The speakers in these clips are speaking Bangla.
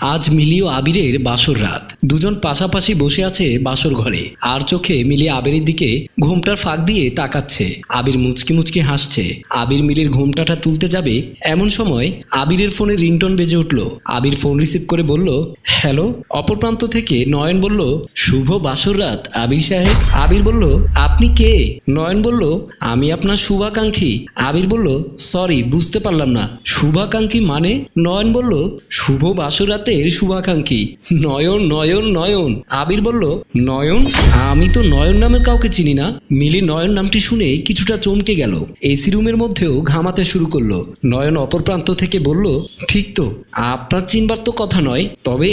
আজ মিলি ও আবিরের বাসর রাত। দুজন পাশাপাশি বসে আছে বাসর ঘরে। আর চোখে মিলি আবিরের দিকে ঘোমটার ফাঁক দিয়ে তাকাচ্ছে। আবির মুচকি মুচকি হাসছে। আবির মিলির ঘোমটাটা তুলতে যাবে এমন সময় আবিরের ফোনে রিংটন বেজে উঠল। আবির ফোন রিসিভ করে বলল, হ্যালো। অপর প্রান্ত থেকে নয়ন বলল, শুভ বাসর রাত, আবির সাহেব। আবির বলল, আপনি কে? নয়ন বলল, আমি আপনার শুভাকাঙ্ক্ষী। আবির বলল, সরি, বুঝতে পারলাম না। শুভাকাঙ্ক্ষী মানে? নয়ন বলল, শুভ বাসরাতের শুভাকাঙ্ক্ষী। নয়ন নয়ন নয়ন। আবির বলল, নয়ন, আমি তো নয়ন নামের কাউকে চিনি না। মিলি নয়ন নামটি শুনে কিছুটা চমকে গেল। এসি রুমের মধ্যেও ঘামাতে শুরু করল। নয়ন অপর প্রান্ত থেকে বলল, ঠিক তো, আপনার চিনবার তো কথা নয়। তবে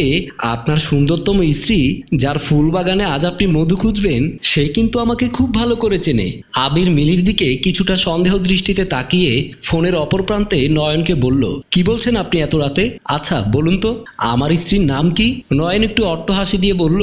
আপনার সুন্দরতম স্ত্রী, যার ফুল বাগানে আজ আপনি মধু খুঁজবেন, সে কিন্তু আমাকে খুব ভালো করে চেনে। আবির মিলির দিকে কিছুটা সন্দেহ দৃষ্টিতে তাকিয়ে ফোনের অপর প্রান্তে নয়নকে বলল, কি বলছেন আপনি এত রাতে? আচ্ছা বলুন তো আমার স্ত্রীর নাম কি? নয়ন একটু অট্ট হাসি দিয়ে বলল,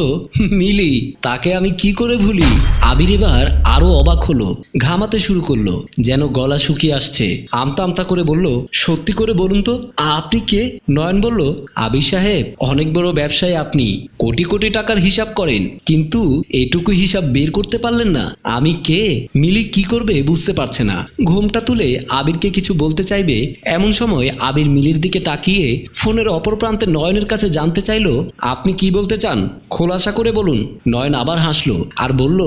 মিলি, তাকে আমি কি করে ভুলি? আবির এবার আরও অবাক হলো, ঘামাতে শুরু করল, যেন গলা শুকিয়ে আসছে। আমতা আমতা করে বলল, সত্যি করে বলুন তো, আপনি কে? নয়ন বলল, আবির সাহেব, অনেক বড় ব্যবসায়ী আপনি, কোটি কোটি টাকার হিসাব করেন, কিন্তু এটুকু হিসাব বের করতে পারলেন না। আমি কে? মিলি কি করবে বুঝতে পারছে না। ঘোমটা তুলে আবিরকে কিছু বলতে চাইবে, এমন সময় আবির মিলির দিকে তাকিয়ে ফোনের অপর প্রান্তে নয়নের কাছে জানতে চাইলো, আপনি কি বলতে চান? খোলাসা করে বলুন। নয়ন আবার হাসলো আর বলল,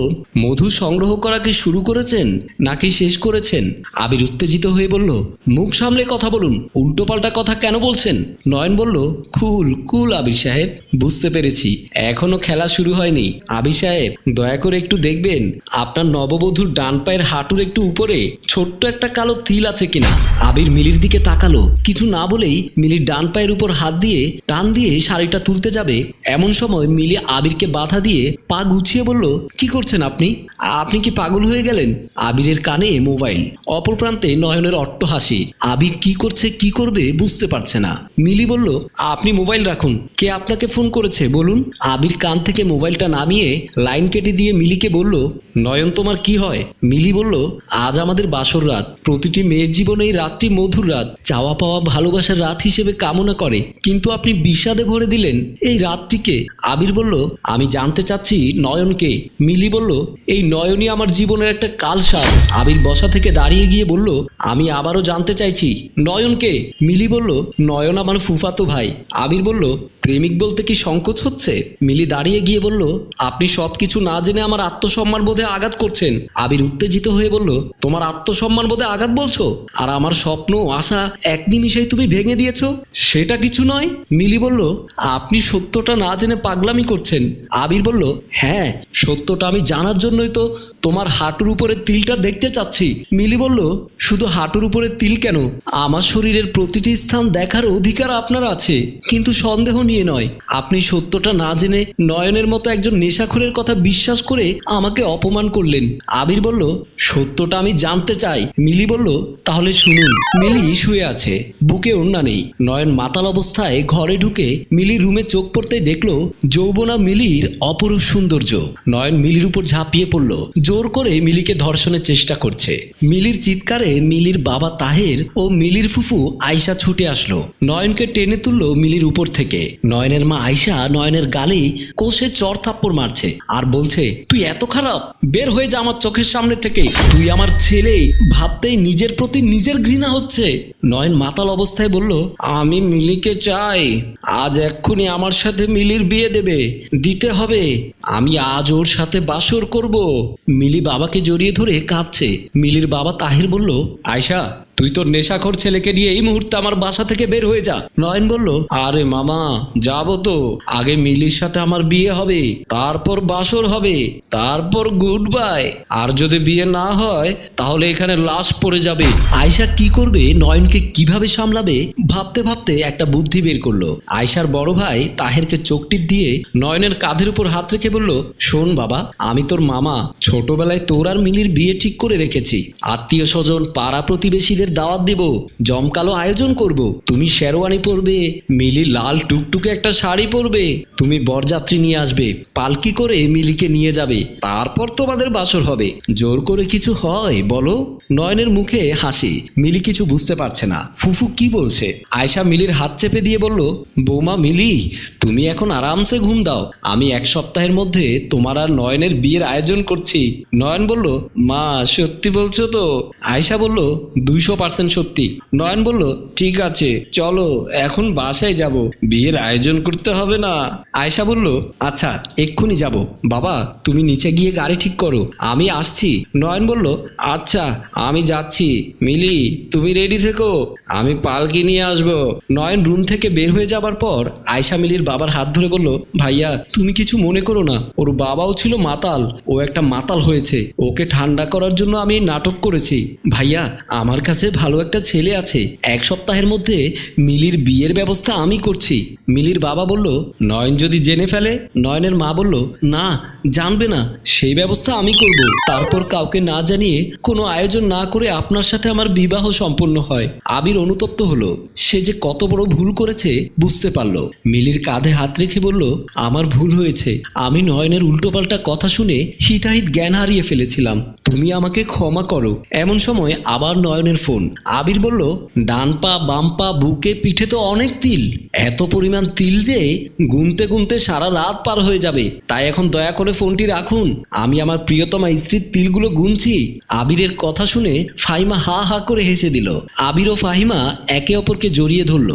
মধু সংগ্রহ করা কি শুরু করেছেন নাকি শেষ করেছেন? আবির উত্তেজিত হয়ে বলল, মুখ সামলে কথা বলুন, উল্টোপাল্টা কথা কেন বলছেন? নয়ন বলল, কুল কুল আবির সাহেব, বুঝতে পেরেছি, এখনও খেলা শুরু হয়নি। আবির সাহেব, দয়া করে একটু দেখবেন, আপনার নববধূর ডান পায়ের হাঁটুর একটু উপরে ছোট্ট একটা কালো তিল আছে কিনা? আবির মিলির দিকে তাকালো, কিছু না বলেই মিলির ডান পায়ের উপর হাত দিয়ে টান দিয়ে শাড়িটা তুলতে যাবে, এমন সময় মিলি আবিরকে বাধা দিয়ে পা গুছিয়ে বলল, কি করছেন আপনি? আপনি কি পাগল হয়ে গেলেন? আবিরের কানে মোবাইল, অপর প্রান্তে নয়নের অট্ট হাসি। আবির কি করছে, কি করবে বুঝতে পারছে না। মিলি বলল, আপনি মোবাইল রাখুন। কে আপনাকে ফোন করেছে, বলুন? আবির কান থেকে মোবাইলটা নামিয়ে লাইন কেটে দিয়ে মিলিকে বলল, নয়ন, তোমার কি হয়? মিলি বলল, আজ আমাদের বাসর রাত। প্রতিটি মেয়ের জীবনে এই রাতটি মধুর রাত। চাওয়া পাওয়া ভালোবাসার রাত হিসেবে কামনা করে। কিন্তু আপনি বিষাদে ভরে দিলেন। এই রাতটিকে আবির বলল, আমি জানতে চাচ্ছি নয়নকে। মিলি বলল, এই নয়নই আমার জীবনের একটা কালসাপ আবির বসা থেকে দাঁড়িয়ে গিয়ে বলল, আমি আবারও জানতে চাইছি, নয়নকে? মিলি বলল, নয়ন আমার ফুফাতো ভাই। আবির বলল, প্রেমিক বলতে কি সংকোচ হচ্ছে? মিলি দাঁড়িয়ে গিয়ে বলল, আপনি সব কিছু না জেনে আমার আত্মসম্মান বোধে আঘাত করছেন। আবির উত্তেজিত হয়ে বলল, তোমার আত্মসম্মান বোধে আঘাত বলছো? আর আমার স্বপ্ন আশা এক নিমিষেই তুমি ভেঙে দিয়েছ? সেটা কিছু নয়? মিলি বলল, আপনি সত্যটা না জেনে পাগলামি করছেন। আবির বলল হ্যাঁ সত্যটা আমি জানার জন্যই তো তোমার হাঁটুর উপরে তিলটা দেখতে চাচ্ছি। মিলি বলল, শুধু হাঁটুর উপরে তিল কেন? আমার শরীরের প্রতিটি স্থান দেখার অধিকার আপনার আছে। কিন্তু সন্দেহ নিয়ে নয়। আপনি সত্যটা না জেনে নয়নের মতো একজন নেশাখোরের কথা বিশ্বাস করে আমাকে অপমান করলেন। আবির বলল, সত্যটা আমি জানতে চাই। মিলি বলল, তাহলে শুনুন। মিলি শুয়ে আছে, বুকে ওড়না নেই। নয়ন মাতাল অবস্থায় ঘরে ঢুকে মিলি রুমে চোখ পড়তে দেখল যৌবনা মিলির অপরূপ সৌন্দর্য। নয়ন মিলির উপর ঝাঁপিয়ে পড়ল, জোর করে মিলিকে ধর্ষণের চেষ্টা করছে। মিলির চিৎকারে মিলির বাবা তাহের ও মিলির ফুফু আয়শা ছুটে আসলো। নয়নকে টেনে তুললো মিলির উপর থেকে। নয়নের মা আয়সা নয়নের গালে কোষে চর থাপ্পড় মারছে আর বলছে, তুই এত খারাপ, বের হয়ে যা আমার চোখের সামনে থেকে। তুই আমার ছেলে, ভাবতেই নিজের প্রতি নিজের ঘৃণা হচ্ছে। নয়ন মাতাল অবস্থায় বলল, আমি মিলিকে চাই। আজ এক্ষুনি আমার সাথে মিলির বিয়ে দেবে। দিতে হবে। আমি আজ ওর সাথে বাসর করব। মিলি বাবাকে জড়িয়ে ধরে কাঁদছে। মিলির বাবা তাহির বলল, আয়শা তুই তোর নেশাখোর ছেলেকে নিয়ে এই মুহূর্তে আমার বাসা থেকে বের হয়ে যা। নয়ন বলল আরে মামা যাব তো। আগে মিলির সাথে আমার বিয়ে হবে তারপর বাসর হবে তারপর গুড বাই। আর যদি বিয়ে না হয় তাহলে এখানে লাশ পড়ে যাবে। আয়শা কি করবে নয়নকে কীভাবে সামলাবে ভাবতে ভাবতে একটা বুদ্ধি বের করল। আয়শার বড় ভাই তাহেরকে চোখ টিপ দিয়ে নয়নের কাঁধের উপর হাত রেখে বলল শোন বাবা আমি তোর মামা। ছোটবেলায় তোর আর মিলির বিয়ে ঠিক করে রেখেছি। আত্মীয় স্বজন পাড়া প্রতিবেশীদের অতিথিদের দাওয়াত দিব, জমকালো আয়োজন করব। তুমি শেরওয়ানি পরবে, মিলি লাল টুকটুকে একটা শাড়ি পরবে, তুমি বরযাত্রী নিয়ে আসবে, পালকি করে মিলিকে নিয়ে যাবে, তারপর তোমাদের বাসর হবে। জোর করে কিছু হয়, বলো? নয়নের মুখে হাসি, মিলি কিছু বুঝতে পারছে না। ফুফু কি বলছে? আয়শা মিলির হাত চেপে দিয়ে বলল, বৌমা মিলি, তুমি এখন আরামসে ঘুম দাও। আমি এক সপ্তাহের মধ্যে তোমার আর নয়নের বিয়ের আয়োজন করছি। নয়ন বলল, মা, সত্যি বলছো তো? আয়শা বলল, দুইশো পার্সেন্ট সত্যি নয়ন বলল ঠিক আছে চলো এখন বাসায় যাব বিয়ের আয়োজন করতে হবে না আয়শা বলল আচ্ছা এক্ষুনি যাব বাবা তুমি নিচে গিয়ে গাড়ি ঠিক করো আমি আসছি নয়ন বলল আচ্ছা আমি যাচ্ছি মিলি তুমি রেডি থেকো আমি পালকি নিয়ে আসব নয়ন রুম থেকে বের হয়ে যাবার পর আয়শা মিলির বাবার হাত ধরে বলল ভাইয়া তুমি কিছু মনে করো না ওর বাবাও ছিল মাতাল ও একটা মাতাল হয়েছে ওকে ঠান্ডা করার জন্য আমি নাটক করেছি ভাইয়া আমার কাছে ভালো একটা ছেলে আছে। এক সপ্তাহের মধ্যে মিলির বিয়ের ব্যবস্থা আমি করছি। মিলির বাবা বলল, নয়ন যদি জেনে ফেলে? নয়নের মা বলল, না, জানবে না। সেই ব্যবস্থা আমি করব। তারপর কাউকে না জানিয়ে কোনো আয়োজন না করে আপনার সাথে আমার বিবাহ সম্পন্ন হয়। আবির অনুতপ্ত হলো। সে যে কত বড় ভুল করেছে বুঝতে পারল। মিলির কাঁধে হাত রেখে বলল, আমার ভুল হয়েছে। আমি নয়নের উল্টোপাল্টা কথা শুনে হিতাহিত জ্ঞান হারিয়ে ফেলেছিলাম। তুমি আমাকে ক্ষমা করো। এমন সময় আবার নয়নের ফোন। আবির বলল, ডান পা, বাম পা, বুকে, পিঠে তো অনেক তিল। এত পরিমাণ তিল যে গুনতে গুনতে সারা রাত পার হয়ে যাবে। তাই এখন দয়া করে ফোনটি রাখুন। আমি আমার প্রিয়তমা স্ত্রীর তিলগুলো গুনছি। আবিরের কথা শুনে ফাহিমা হা হা করে হেসে দিল। আবির ও ফাহিমা একে অপরকে জড়িয়ে ধরল।